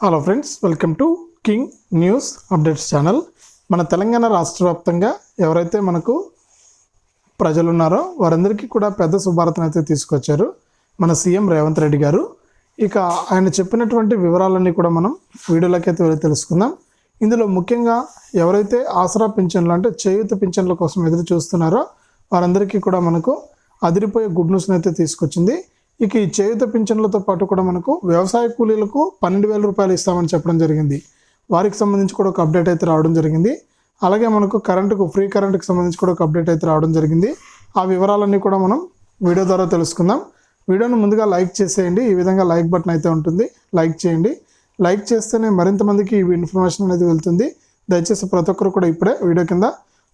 Hello friends welcome to king news updates channel మన తెలంగాణ రాష్ట్ర వ్యాప్తంగా ఎవరైతే మనకు ప్రజలు ఉన్నారో వారందరికీ కూడా పెద్ద శుభారతను అయితే తీసుకొచ్చారు మన సీఎం రేవంత్ రెడ్డి గారు. ఇక ఆయన చెప్పినటువంటి వివరాలన్నీ కూడా మనం వీడియోలోకి అయితే వెళ్ళి తెలుసుకుందాం. ఇందులో ముఖ్యంగా ఎవరైతే ఆసరా పింఛన్లు అంటే చేయూత పింఛన్ల కోసం ఎదురు చూస్తున్నారో వారందరికీ కూడా మనకు అదిరిపోయే గుడ్ న్యూస్ని అయితే తీసుకొచ్చింది. ఇక ఈ చేయూత పింఛన్లతో పాటు కూడా మనకు వ్యవసాయ కూలీలకు పన్నెండు వేల రూపాయలు ఇస్తామని చెప్పడం జరిగింది. వారికి సంబంధించి కూడా ఒక అప్డేట్ అయితే రావడం జరిగింది. అలాగే మనకు కరెంటుకు ఫ్రీ కరెంటుకు సంబంధించి కూడా ఒక అప్డేట్ అయితే రావడం జరిగింది. ఆ వివరాలన్నీ కూడా మనం వీడియో ద్వారా తెలుసుకుందాం. వీడియోను ముందుగా లైక్ చేసేయండి. ఈ విధంగా లైక్ బటన్ అయితే ఉంటుంది. లైక్ చేయండి. లైక్ చేస్తేనే మరింత మందికి ఈ ఇన్ఫర్మేషన్ అనేది వెళ్తుంది. దయచేసి ప్రతి ఒక్కరు కూడా ఇప్పుడే వీడియో కింద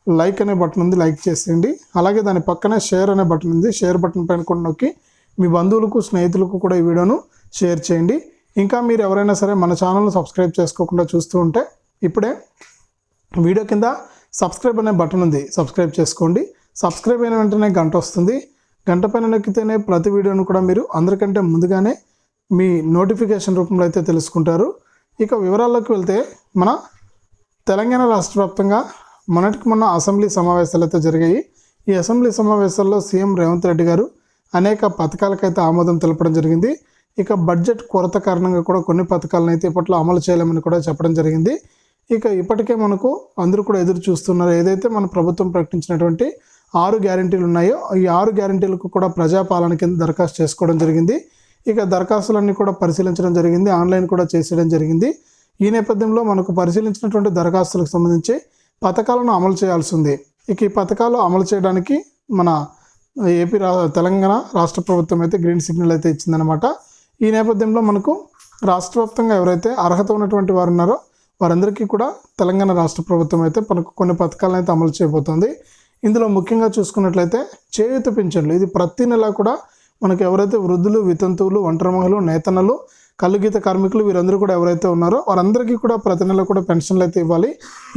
లైక్ అనే బటన్ ఉంది లైక్ చేసేయండి. అలాగే దాని పక్కనే షేర్ అనే బటన్ ఉంది. షేర్ బటన్ పైన కూడా నొక్కి మీ బంధువులకు స్నేహితులకు కూడా ఈ వీడియోను షేర్ చేయండి. ఇంకా మీరు ఎవరైనా సరే మన ఛానల్ను సబ్స్క్రైబ్ చేసుకోకుండా చూస్తూ ఉంటే ఇప్పుడే వీడియో కింద సబ్స్క్రైబ్ అనే బటన్ ఉంది సబ్స్క్రైబ్ చేసుకోండి. సబ్స్క్రైబ్ అయిన వెంటనే గంట వస్తుంది. గంట పైన నొక్కితేనే ప్రతి వీడియోను కూడా మీరు అందరికంటే ముందుగానే మీ నోటిఫికేషన్ రూపంలో అయితే తెలుసుకుంటారు. ఇక వివరాల్లోకి వెళ్తే మన తెలంగాణ రాష్ట్ర వ్యాప్తంగా మొన్నటికి మొన్న అసెంబ్లీ సమావేశాలు అయితే జరిగాయి. ఈ అసెంబ్లీ సమావేశాల్లో సీఎం రేవంత్ రెడ్డి గారు అనేక పథకాలకైతే ఆమోదం తెలపడం జరిగింది. ఇక బడ్జెట్ కొరత కారణంగా కూడా కొన్ని పథకాలను అయితే ఇప్పట్లో అమలు చేయలేమని కూడా చెప్పడం జరిగింది. ఇక ఇప్పటికే మనకు అందరూ కూడా ఎదురు చూస్తున్నారు ఏదైతే మన ప్రభుత్వం ప్రకటించినటువంటి ఆరు గ్యారంటీలు ఉన్నాయో ఈ ఆరు గ్యారంటీలకు కూడా ప్రజాపాలన కింద దరఖాస్తు చేసుకోవడం జరిగింది. ఇక దరఖాస్తులన్నీ కూడా పరిశీలించడం జరిగింది ఆన్లైన్ కూడా చేసేయడం జరిగింది. ఈ నేపథ్యంలో మనకు పరిశీలించినటువంటి దరఖాస్తులకు సంబంధించి పథకాలను అమలు చేయాల్సి ఉంది. ఇక ఈ పథకాలు అమలు చేయడానికి మన ఏపీ రా తెలంగాణ రాష్ట్ర ప్రభుత్వం అయితే గ్రీన్ సిగ్నల్ అయితే ఇచ్చిందనమాట ఈ నేపథ్యంలో మనకు రాష్ట్ర వ్యాప్తంగా ఎవరైతే అర్హత ఉన్నటువంటి వారు ఉన్నారో వారందరికీ కూడా తెలంగాణ రాష్ట్ర ప్రభుత్వం అయితే మనకు కొన్ని పథకాలను అయితే అమలు చేయబోతోంది. ఇందులో ముఖ్యంగా చూసుకున్నట్లయితే చేయూత పింఛన్లు ఇది ప్రతి నెల కూడా మనకు ఎవరైతే వృద్ధులు వితంతువులు ఒంటరిమహలు నేతనలు నేతన్నలు కార్మికులు వీరందరూ కూడా ఎవరైతే ఉన్నారో వారందరికీ కూడా ప్రతి నెల కూడా పెన్షన్లు అయితే ఇవ్వాలి.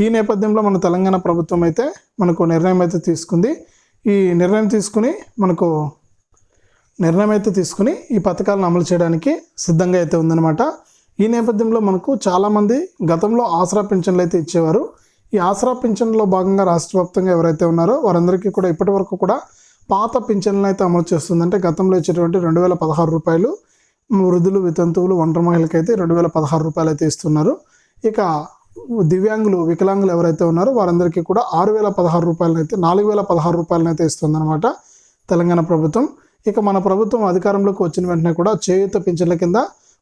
ఈ నేపథ్యంలో మన తెలంగాణ ప్రభుత్వం అయితే మనకు నిర్ణయం అయితే తీసుకుంది. ఈ నిర్ణయం తీసుకుని మనకు నిర్ణయం అయితే తీసుకుని ఈ పథకాలను అమలు చేయడానికి సిద్ధంగా అయితే ఉందన్నమాట. ఈ నేపథ్యంలో మనకు చాలామంది గతంలో ఆసరా పింఛన్లు అయితే ఇచ్చేవారు. ఈ ఆసరా పింఛన్లో భాగంగా రాష్ట్ర వ్యాప్తంగా ఎవరైతే ఉన్నారో వారందరికీ కూడా ఇప్పటి వరకు కూడా పాత పింఛన్లను అయితే అమలు చేస్తుంది. అంటే గతంలో ఇచ్చేటువంటి రెండు వేల పదహారు రూపాయలు వృద్ధులు వితంతువులు ఒంటరి మహిళలకైతే రెండు వేల పదహారు రూపాయలు అయితే ఇస్తున్నారు. ఇక దివ్యాంగులు వికలాంగులు ఎవరైతే ఉన్నారో వారందరికీ కూడా ఆరు వేల పదహారు రూపాయలనైతే నాలుగు వేల పదహారు రూపాయలనైతే ఇస్తుందన్నమాట తెలంగాణ ప్రభుత్వం. ఇక మన ప్రభుత్వం అధికారంలోకి వచ్చిన వెంటనే కూడా చేయూత పింఛన్ల కింద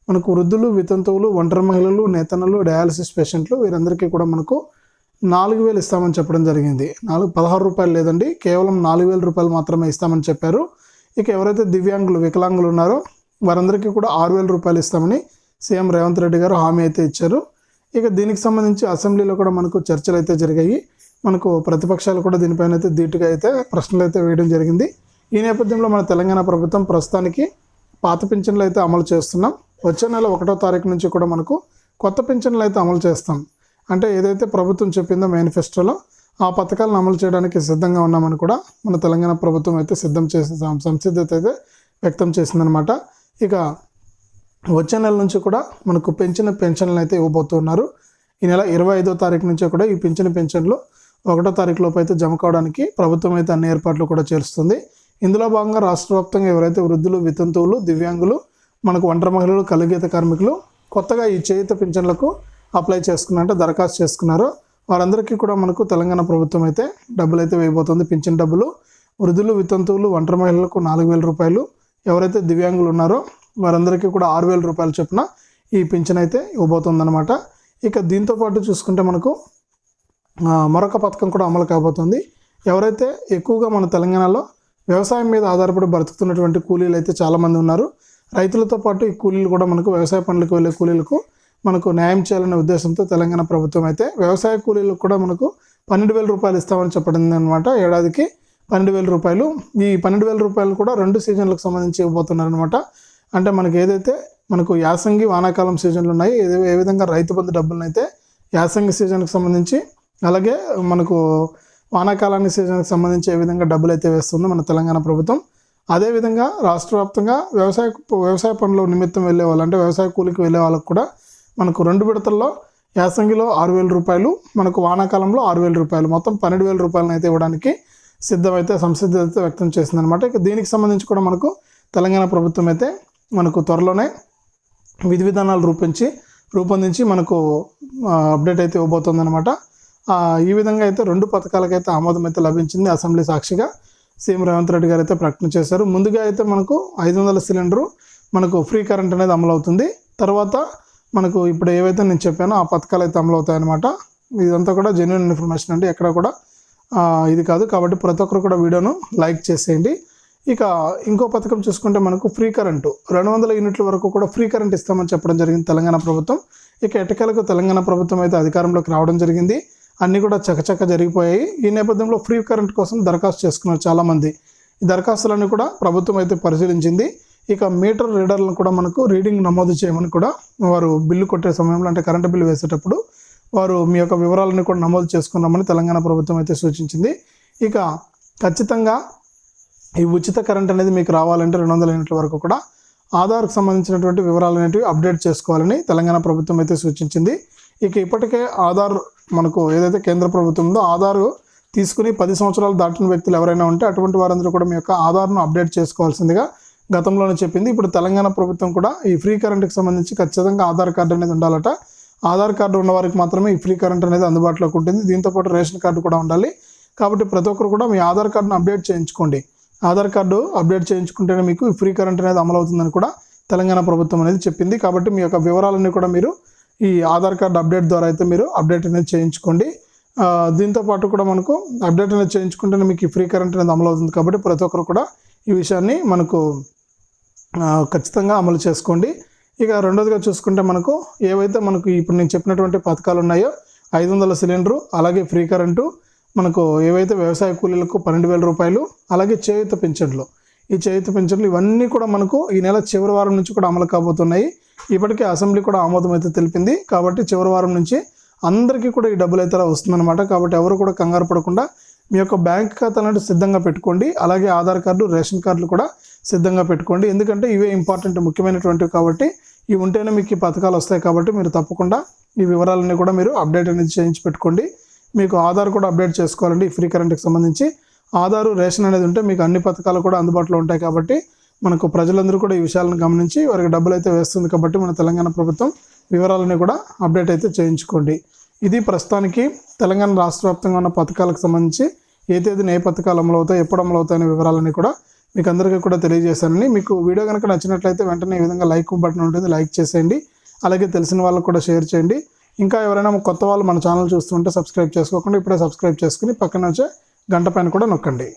మనకు వృద్ధులు వితంతువులు ఒంటరి మహిళలు నేతన్నలు డయాలసిస్ పేషెంట్లు వీరందరికీ కూడా మనకు నాలుగు వేలు ఇస్తామని చెప్పడం జరిగింది. నాలుగు పదహారు రూపాయలు లేదండి కేవలం నాలుగు వేల రూపాయలు మాత్రమే ఇస్తామని చెప్పారు. ఇక ఎవరైతే దివ్యాంగులు వికలాంగులు ఉన్నారో వారందరికీ కూడా ఆరు వేల రూపాయలు ఇస్తామని సీఎం రేవంత్ రెడ్డి గారు హామీ అయితే ఇచ్చారు. ఇక దీనికి సంబంధించి అసెంబ్లీలో కూడా మనకు చర్చలు అయితే జరిగాయి. మనకు ప్రతిపక్షాలు కూడా దీనిపైన అయితే ధీటుగా అయితే ప్రశ్నలు అయితే వేయడం జరిగింది. ఈ నేపథ్యంలో మన తెలంగాణ ప్రభుత్వం ప్రస్తుతానికి పాత పింఛన్లు అయితే అమలు చేస్తున్నాం. వచ్చే నెల ఒకటో తారీఖు నుంచి కూడా మనకు కొత్త పింఛన్లు అయితే అమలు చేస్తాం. అంటే ఏదైతే ప్రభుత్వం చెప్పిందో మేనిఫెస్టోలో ఆ పథకాలను అమలు చేయడానికి సిద్ధంగా ఉన్నామని కూడా మన తెలంగాణ ప్రభుత్వం అయితే సిద్ధం చేసి సంసిద్ధత అయితే వ్యక్తం చేసిందనమాట ఇక వచ్చే నెల నుంచి కూడా మనకు పెంచిన పెన్షన్లు అయితే ఇవ్వబోతున్నారు. ఈ నెల ఇరవై ఐదో తారీఖు నుంచి కూడా ఈ పెంచిన పెన్షన్లు ఒకటో తారీఖు లోపు అయితే జమ కావడానికి ప్రభుత్వం అయితే అన్ని ఏర్పాట్లు కూడా చేస్తుంది ఇందులో భాగంగా రాష్ట్ర వ్యాప్తంగా ఎవరైతే వృద్ధులు వితంతువులు దివ్యాంగులు మనకు ఒంటరి మహిళలు కలుగీత కార్మికులు కొత్తగా ఈ చేయుత పింఛన్లకు అప్లై చేసుకున్నారంటే దరఖాస్తు చేసుకున్నారో. వారందరికీ కూడా మనకు తెలంగాణ ప్రభుత్వం అయితే డబ్బులు అయితే వేయబోతుంది. పింఛన్ డబ్బులు వృద్ధులు వితంతువులు ఒంటరి మహిళలకు నాలుగు వేల రూపాయలు ఎవరైతే దివ్యాంగులు ఉన్నారో వారందరికీ కూడా ఆరు వేల రూపాయల చొప్పున ఈ పింఛన్ అయితే ఇవ్వబోతుందన్నమాట. ఇక దీంతో పాటు చూసుకుంటే మనకు మరొక పథకం కూడా అమలు కాబోతుంది. ఎవరైతే ఎక్కువగా మన తెలంగాణలో వ్యవసాయం మీద ఆధారపడి బ్రతుకుతున్నటువంటి కూలీలు అయితే చాలామంది ఉన్నారు. రైతులతో పాటు ఈ కూలీలు కూడా మనకు వ్యవసాయ పనులకు వెళ్ళే కూలీలకు మనకు న్యాయం చేయాలనే ఉద్దేశంతో తెలంగాణ ప్రభుత్వం అయితే వ్యవసాయ కూలీలకు కూడా మనకు పన్నెండు వేల రూపాయలు ఇస్తామని చెప్పడింది అనమాట ఏడాదికి పన్నెండు వేల రూపాయలు. ఈ పన్నెండు వేల రూపాయలు కూడా రెండు సీజన్లకు సంబంధించి ఇవ్వబోతున్నారనమాట అనమాట అంటే మనకి ఏదైతే మనకు యాసంగి వానాకాలం సీజన్లు ఉన్నాయి ఏ ఏ విధంగా రైతు బంధు డబ్బులను అయితే యాసంగి సీజన్కి సంబంధించి అలాగే మనకు వానాకాలానికి సీజన్కి సంబంధించి ఏ విధంగా డబ్బులు అయితే వేస్తుందో మన తెలంగాణ ప్రభుత్వం అదేవిధంగా రాష్ట్ర వ్యాప్తంగా వ్యవసాయ వ్యవసాయ పనుల నిమిత్తం వెళ్ళే వాళ్ళు అంటే వ్యవసాయ కూలికి వెళ్ళే వాళ్ళకు కూడా మనకు రెండు విడతల్లో యాసంగిలో ఆరు వేల రూపాయలు మనకు వానాకాలంలో ఆరు వేల రూపాయలు మొత్తం పన్నెండు వేల రూపాయలను అయితే ఇవ్వడానికి సిద్ధమైతే సంసిద్ధత వ్యక్తం చేసిందనమాట ఇక దీనికి సంబంధించి కూడా మనకు తెలంగాణ ప్రభుత్వం అయితే మనకు త్వరలోనే విధి విధానాలు రూపించి రూపొందించి మనకు అప్డేట్ అయితే ఇవ్వబోతుందన్నమాట. ఈ విధంగా అయితే రెండు పథకాలకైతే ఆమోదం అయితే లభించింది అసెంబ్లీ సాక్షిగా. సీఎం రేవంత్ రెడ్డి గారు అయితే ప్రకటన చేశారు. ముందుగా అయితే మనకు ఐదు వందల సిలిండరు మనకు ఫ్రీ కరెంట్ అనేది అమలు అవుతుంది తర్వాత మనకు ఇప్పుడు ఏవైతే నేను చెప్పానో ఆ పథకాలు అయితే అమలు ఇదంతా కూడా జెన్యున్ ఇన్ఫర్మేషన్ అండి. ఎక్కడ కూడా ఇది కాదు. కాబట్టి ప్రతి ఒక్కరు కూడా వీడియోను లైక్ చేసేయండి. ఇక ఇంకో పథకం చూసుకుంటే మనకు ఫ్రీ కరెంటు. రెండు వందల యూనిట్ల వరకు కూడా ఫ్రీ కరెంట్ ఇస్తామని చెప్పడం జరిగింది తెలంగాణ ప్రభుత్వం. ఇక ఎటకలకు తెలంగాణ ప్రభుత్వం అయితే అధికారంలోకి రావడం జరిగింది. అన్నీ కూడా చకచక జరిగిపోయాయి. ఈ నేపథ్యంలో ఫ్రీ కరెంట్ కోసం దరఖాస్తు చేసుకున్నారు చాలామంది. ఈ దరఖాస్తులను కూడా ప్రభుత్వం అయితే పరిశీలించింది. ఇక మీటర్ రీడర్లను కూడా మనకు రీడింగ్ నమోదు చేయమని కూడా వారు బిల్లు కొట్టే సమయంలో అంటే కరెంటు బిల్లు వేసేటప్పుడు వారు మీ యొక్క వివరాలను కూడా నమోదు చేసుకున్నామని తెలంగాణ ప్రభుత్వం అయితే సూచించింది. ఇక ఖచ్చితంగా ఈ ఉచిత కరెంట్ అనేది మీకు రావాలంటే రెండు వందల యూనిట్ల వరకు కూడా ఆధార్కు సంబంధించినటువంటి వివరాలు అనేవి అప్డేట్ చేసుకోవాలని తెలంగాణ ప్రభుత్వం అయితే సూచించింది. ఇక ఇప్పటికే ఆధార్ మనకు ఏదైతే కేంద్ర ప్రభుత్వం ఉందో ఆధార్ తీసుకుని పది సంవత్సరాలు దాటిన వ్యక్తులు ఎవరైనా ఉంటే అటువంటి వారందరూ కూడా మీ యొక్క ఆధార్ను అప్డేట్ చేసుకోవాల్సిందిగా గతంలోనే చెప్పింది. ఇప్పుడు తెలంగాణ ప్రభుత్వం కూడా ఈ ఫ్రీ కరెంట్కి సంబంధించి ఖచ్చితంగా ఆధార్ కార్డు అనేది ఉండాలట. ఆధార్ కార్డు ఉన్న వారికి మాత్రమే ఈ ఫ్రీ కరెంట్ అనేది అందుబాటులోకి ఉంటుంది. దీంతోపాటు రేషన్ కార్డు కూడా ఉండాలి. కాబట్టి ప్రతి ఒక్కరు కూడా మీ ఆధార్ కార్డును అప్డేట్ చేయించుకోండి. ఆధార్ కార్డు అప్డేట్ చేయించుకుంటేనే మీకు ఫ్రీ కరెంట్ అనేది అమలు అవుతుందని కూడా తెలంగాణ ప్రభుత్వం అనేది చెప్పింది. కాబట్టి మీ యొక్క వివరాలన్నీ కూడా మీరు ఈ ఆధార్ కార్డు అప్డేట్ ద్వారా అయితే మీరు అప్డేట్ అనేది చేయించుకోండి. దీంతో పాటు కూడా మనకు అప్డేట్ అనేది చేయించుకుంటేనే మీకు ఫ్రీ కరెంట్ అనేది అమలు అవుతుంది కాబట్టి ప్రతి ఒక్కరు కూడా ఈ విషయాన్ని మనకు ఖచ్చితంగా అమలు చేసుకోండి. ఇక రెండోదిగా చూసుకుంటే మనకు ఏవైతే మనకు ఇప్పుడు నేను చెప్పినటువంటి పథకాలు ఉన్నాయో ఐదు వందల సిలిండరు అలాగే ఫ్రీ కరెంటు మనకు ఏవైతే వ్యవసాయ కూలీలకు పన్నెండు వేల రూపాయలు అలాగే చేయుత పింఛన్లు. ఈ చేయుత పింఛన్లు ఇవన్నీ కూడా మనకు ఈ నెల చివరి వారం నుంచి కూడా అమలు కాబోతున్నాయి. ఇప్పటికే అసెంబ్లీ కూడా ఆమోదం అయితే తెలిపింది. కాబట్టి చివరి వారం నుంచి అందరికీ కూడా ఈ డబ్బులు అయితే వస్తుందన్నమాట. కాబట్టి ఎవరు కూడా కంగారు పడకుండా మీ యొక్క బ్యాంక్ ఖాతా అనేది సిద్ధంగా పెట్టుకోండి. అలాగే ఆధార్ కార్డు రేషన్ కార్డులు కూడా సిద్ధంగా పెట్టుకోండి. ఎందుకంటే ఇవే ఇంపార్టెంట్ ముఖ్యమైనటువంటివి కాబట్టి ఇవి ఉంటేనే మీకు ఈ పథకాలు వస్తాయి. కాబట్టి మీరు తప్పకుండా ఈ వివరాలన్నీ కూడా మీరు అప్డేట్ అనేది చేయించి పెట్టుకోండి. మీకు ఆధార్ కూడా అప్డేట్ చేసుకోవాలండి. ఫ్రీ కరెంట్కి సంబంధించి ఆధారు రేషన్ అనేది ఉంటే మీకు అన్ని పథకాలు కూడా అందుబాటులో ఉంటాయి కాబట్టి మనకు ప్రజలందరూ కూడా ఈ విషయాలను గమనించి వారికి డబ్బులు అయితే వేస్తుంది కాబట్టి మన తెలంగాణ ప్రభుత్వం వివరాలని కూడా అప్డేట్ అయితే చేయించుకోండి. ఇది ప్రస్తుతానికి తెలంగాణ రాష్ట్ర వ్యాప్తంగా ఉన్న పథకాలకు సంబంధించి ఏ తేదీన ఏ పథకాలు అమలు అవుతాయి ఎప్పుడు అమలు వివరాలని కూడా మీకు అందరికీ కూడా తెలియజేశానని మీకు వీడియో కనుక నచ్చినట్లయితే వెంటనే ఈ విధంగా లైక్ బటన్ ఉంటుంది లైక్ చేసేయండి. అలాగే తెలిసిన వాళ్ళకు కూడా షేర్ చేయండి. ఇంకా ఎవరైనా కొత్త వాళ్ళు మన ఛానల్ చూస్తుంటే సబ్స్క్రైబ్ చేసుకోకుండా ఇప్పుడే సబ్స్క్రైబ్ చేసుకుని పక్కన వచ్చే గంట పైన కూడా నొక్కండి.